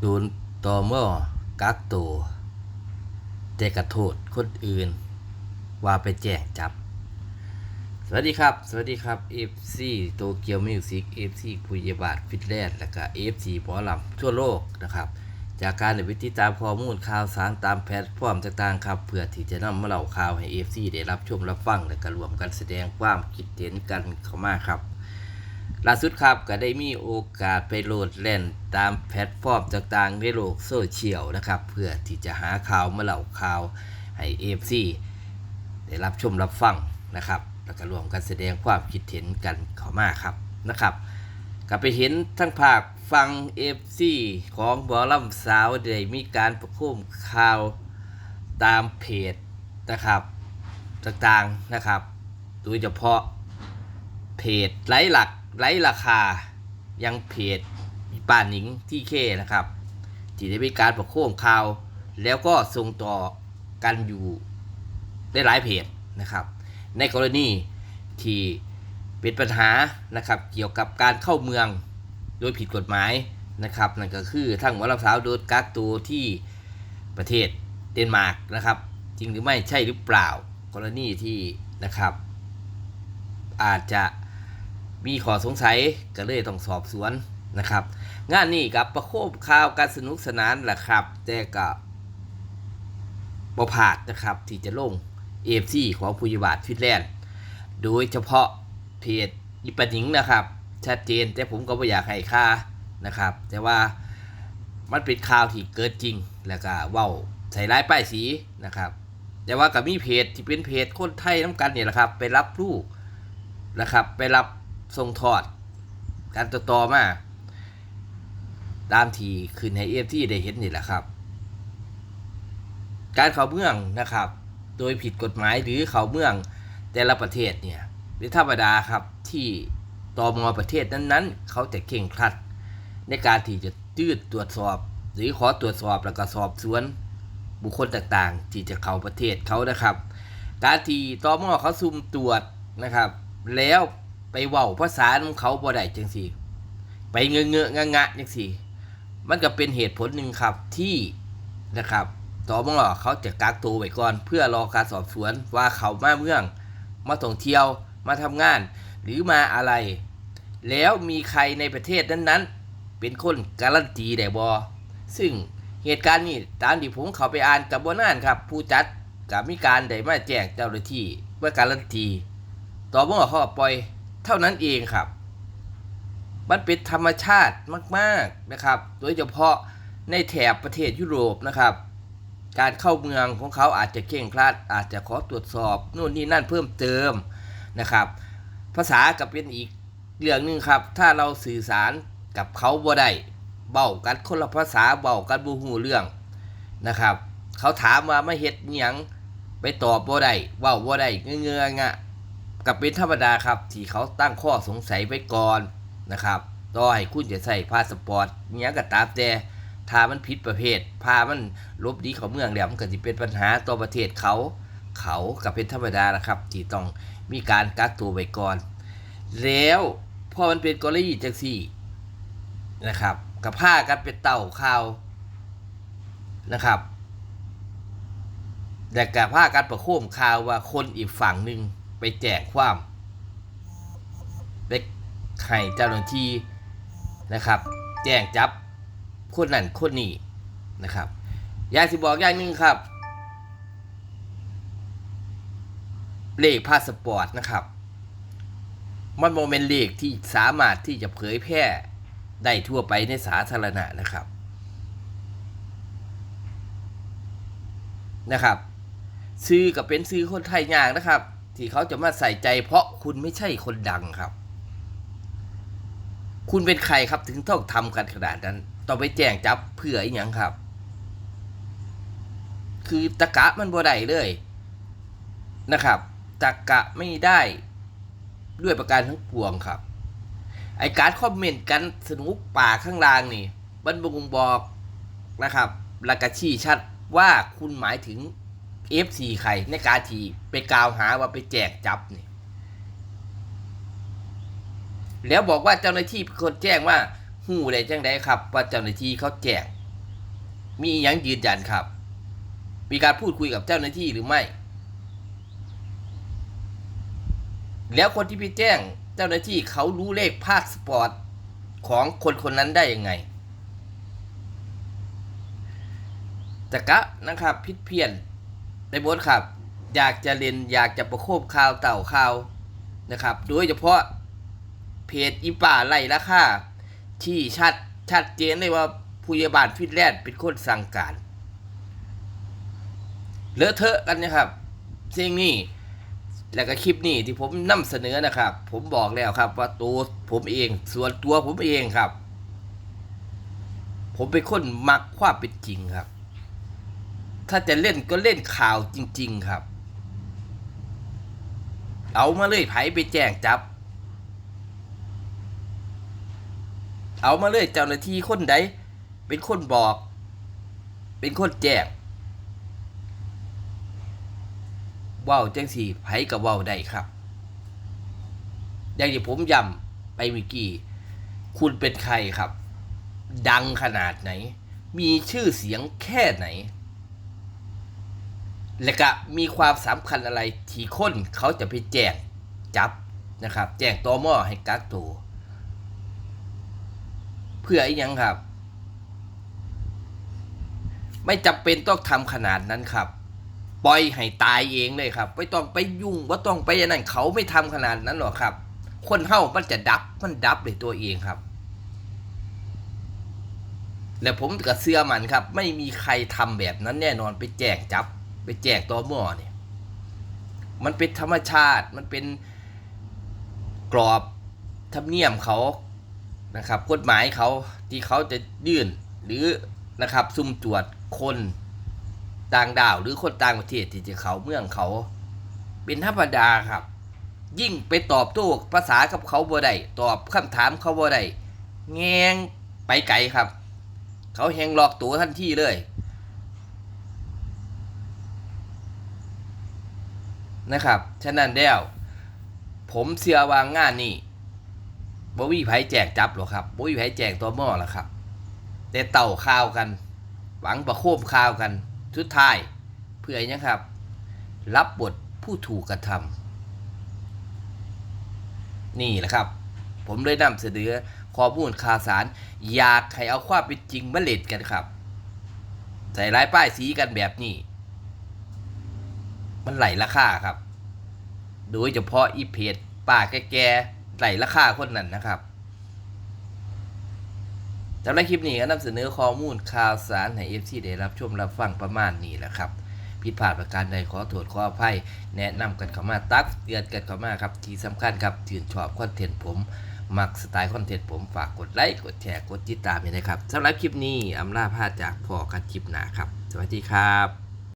โดนตอมอกักตัวแต่กระโทษคนอื่น ว่าไปแจ้งจับ สวัสดีครับ สวัสดีครับ FC โตเกียวมิวสิก FC พุยบาทฟิตแลนด์และก็ FC หมอลำทั่วโลกนะครับ จากการวิธีตามข้อมูลข่าวสารตามแพลตฟอร์มต่างๆครับ เพื่อที่จะนำมาเล่าข่าวให้ FC ได้รับชมรับฟังและก็รวมกันแสดงความคิดเห็นกันเข้ามาครับ ล่าสุดครับก็ได้มีโอกาสไปโหลดเล่นตามแพลตฟอร์มต่างๆ ในโลกโซเชียลนะครับ เพื่อที่จะหาข่าวมาเล่าข่าวให้ FC ได้รับชมรับฟังนะครับ แล้วก็รวมกันแสดงความคิดเห็นกันเข้ามาครับนะครับก็ไปเห็นทั้งภาคฟัง FC ของบอลำสาวได้มีการประโคมข่าวตามเพจนะครับต่างๆนะครับ โดยเฉพาะเพจไร้หลัก ไร้ราคายังเพจป่านหนิงที่เคนะครับที่ได้มีการประโคมข่าว แล้วก็ส่งต่อกันอยู่ได้หลายเพจนะครับ ในกรณีที่เป็นปัญหานะครับเกี่ยวกับการเข้าเมืองโดยผิดกฎหมายนะครับนั่นก็คือทั้งหมอลสาวโดนกักตัวที่ประเทศเดนมาร์กนะครับ จริงหรือไม่ใช่หรือเปล่า กรณีที่นะครับ อาจจะ มีข้อสงสัยก็เลยต้องสอบสวนนะครับ งานนี้กับประโคมข่าวการสนุกสนานแหละครับ แต่ก็บ่ผาดนะครับที่จะลงเอฟซีของผู้ยบาทฟินแลนด์ โดยเฉพาะเพจอิปนิงนะครับ ชัดเจนแต่ผมก็ไม่อยากให้ค่านะครับ แต่ว่ามันเป็นข่าวที่เกิดจริง แล้วก็เว้าใส่ร้ายป้ายสีนะครับ แต่ว่าก็มีเพจที่เป็นเพจคนไทยน้ำกันเนี่ยแหละครับ ไปรับลูกนะครับ ไปรับ ส่งทอด การต่อต่อมา ตามที่คืนให้เอฟที่ได้เห็นนี่แหละครับ การเข้าเมืองนะครับ โดยผิดกฎหมายหรือเข้าเมืองแต่ละประเทศเนี่ยเป็นธรรมดาครับที่ตอมอประเทศนั้นๆ เขาจะเข่งครัด ในการที่จะยืดตรวจสอบ หรือขอตรวจสอบแล้วก็สอบสวนบุคคลต่างๆ ที่จะเข้าประเทศเขานะครับ การที่ตมอเขาซุ่มตรวจนะครับ แล้ว ไปเว้าภาษาของเขาบ่ได้จังสี่ ไปเงื้อเงอะงะงะจังสี่ มันก็เป็นเหตุผลหนึ่งครับที่นะครับต่อมอเขาจะกักตัวไว้ก่อน เพื่อรอการสอบสวนว่าเขามาเมือง มาท่องเที่ยวมาทำงาน หรือมาอะไร แล้วมีใครในประเทศนั้นๆ เป็นคนการันตีได้บอซึ่งเหตุการณ์นี้ตามที่ผมเขาไปอ่านกับบนานครับ ผู้จัดกับมีการได้มาแจ้งเจ้าหน้าที่เพื่อการันตี ต่อเมื่อเขาปล่อย เท่านั้นเองครับ มันเป็นธรรมชาติมากๆนะครับ โดยเฉพาะในแถบประเทศยุโรปนะครับ การเข้าเมืองของเขาอาจจะเข่งครัด อาจจะขอตรวจสอบนู่นนี่นั่นเพิ่มเติมนะครับ ภาษาก็เป็นอีกเรื่องหนึ่งครับ ถ้าเราสื่อสารกับเขาบ่ได้เบากันคนละภาษาเบากันบูหูเรื่องนะครับ เขาถามว่าไม่เฮ็ดหยังไปตอบบ่ได้เว้าบ่ได้เงื้องะ กับเป็นธรรมดาครับ ที่เขาตั้งข้อสงสัยไว้ก่อนนะครับต่อให้คุณจะใส่พาสปอร์ตเนี้ยก็ตามแต่ถ้ามันผิดประเภทพามันลบดีเขาเมืองแล้วมันก็จะเป็นปัญหาต่อประเทศเขา เขากับเป็นธรรมดานะครับ ที่ต้องมีการกักตัวไว้ก่อน แล้วพอมันเป็นกรณีจังสี่นะครับกับผ้ากันเป็นเต่าข่าวนะครับแต่กับผ้ากันประโคมข่าวว่าคนอีกฝั่งหนึ่ง ไปแจ้งความไปให้เจ้าหน้าที่นะครับ แจ้งจับคนนั้นคนนี้นะครับอยากสิบอกอย่างหนึ่งครับ เลขพาสปอร์ตนะครับ มันโมเมนต์เลขที่สามารถที่จะเผยแพร่ได้ทั่วไปในสาธารณะนะครับนะครับ ซื้อกับเป็นซื้อคนไทยอย่ากนะครับ ที่เขาจะมาใส่ใจ เพราะคุณไม่ใช่คนดังครับ คุณเป็นใครครับถึงต้องทำกันขนาดนั้น ต้องไปแจ้งจับเพื่ออีกอย่างครับ คือตะกะมันบ่ได้เลยนะครับตะกะไม่ได้ด้วยประการทั้งปวงครับ ไอการคอมเมนต์กันสนุกป่าข้างล่างนี่มันบ่งบอกนะครับล้วก็ชี้ชัดว่าคุณหมายถึง FC ใครในการทีไปกล่าวหาว่าไปแจกจับนี่แล้วบอกว่าเจ้าหน้าที่คนแจ้งว่าหู้ได้จังไดครับ ว่าเจ้าหน้าที่เขาแจ้งมีอหยังยืนยันครับ มีการพูดคุยกับเจ้าหน้าที่หรือไม่ แล้วคนที่ไปแจ้งเจ้าหน้าที่เขารู้เลขพาสปอร์ตของคนคนนั้นได้ยังไงแต่กะนะครับ พิษเพี้ยน ในบทครับ อยากจะเรียนอยากจะประโคบข่าวเต่าข่าวนะครับ โดยเฉพาะเพจอีป่าไล่ราคาที่ชัดชัดเจนเลยว่าผู้ใหญ่บ้านฟินแลนด์เป็นคนสั่งการ เลอะเทอะกันนะครับสิ่งนี้แล้วก็คลิปนี้ที่ผมนำเสนอนะครับ ผมบอกแล้วครับว่าตัวผมเองส่วนตัวผมเองครับ ผมเป็นคนมักความเป็นจริงครับ ถ้าจะเล่นก็เล่นข่าวจริง ๆ ครับ เอามาเลยไผไปแจ้งจับ เอามาเลยเจ้าหน้าที่คนใด เป็นคนบอก เป็นคนแจ้งเว้าจังสี่ไผกับเว้าได้ครับ อย่างที่ผมย้ำไปเมื่อกี้ คุณเป็นใครครับ ดังขนาดไหน มีชื่อเสียงแค่ไหน และก็มีความสำคัญอะไรที่คนเขาจะไปแจ้งจับนะครับ แจ้งตอมอให้กักตัวเพื่ออีหยังครับ ไม่จำเป็นต้องทำขนาดนั้นครับ ปล่อยให้ตายเองเลยครับไม่ต้องไปยุ่งว่าต้องไปอย่างนั้นเขาไม่ทำขนาดนั้นหรอกครับ คนเฮามันจะดับมันดับเลยตัวเองครับและผมกับเสื้อมันครับ ไม่มีใครทำแบบนั้นแน่นอนไปแจกจับ ไปแจกตัวหม้อเนี่ยมันเป็นธรรมชาติมันเป็นกรอบธรรมเนียมเขานะครับกฎหมายเขาที่เขาจะยื่นหรือนะครับซุ่มตรวจคนต่างดาวหรือคนต่างประเทศที่จะเขาเมืองเขาเป็นธรรมดาครับ ยิ่งไปตอบโต้ภาษากับเขาบ่ได้ตอบคำถามเขาบ่ได้แงงไปไกลครับ เขาแหงหลอกตัวทันทีเลย นะครับ ฉะนั้นแล้วผมเชื่อว่างงานนี้บ่มีไผแจกจับหรอกครับบ่มีไผแจกตัวหม้อหรอครับ แต่เต่าข้าวกัน หวังประโคมข้าวกันสุดท้ายเพื่อยังครับ รับบทผู้ถูกกระทำนี่แหละครับ ผมเลยนำเสนอข้อมูลข่าวสาร อยากให้เอาความเป็นจริงมาเล่นกันครับ ใส่ร้ายป้ายสีกันแบบนี้ มันไหลราคาครับ โดยเฉพาะอีเพจป้าแก่ๆไหลราคาคนนั้นนะครับสำหรับคลิปนี้ก็นำเสนอข้อมูลข่าวสารให้เอฟซีได้รับชมรับฟังประมาณนี้แหละครับผิดพลาดประการใดขอโทษขออภัย แนะนำกันเข้ามาตักเตือนกันเข้ามาครับที่สำคัญครับถืนชอบคอนเทนต์ผม มักสไตล์คอนเทนต์ผมฝากกดไลค์กดแชร์กดติดตามด้วยนะครับสำหรับคลิปนี้อำลาพาจากพอกันคลิปหนาครับ สวัสดีครับ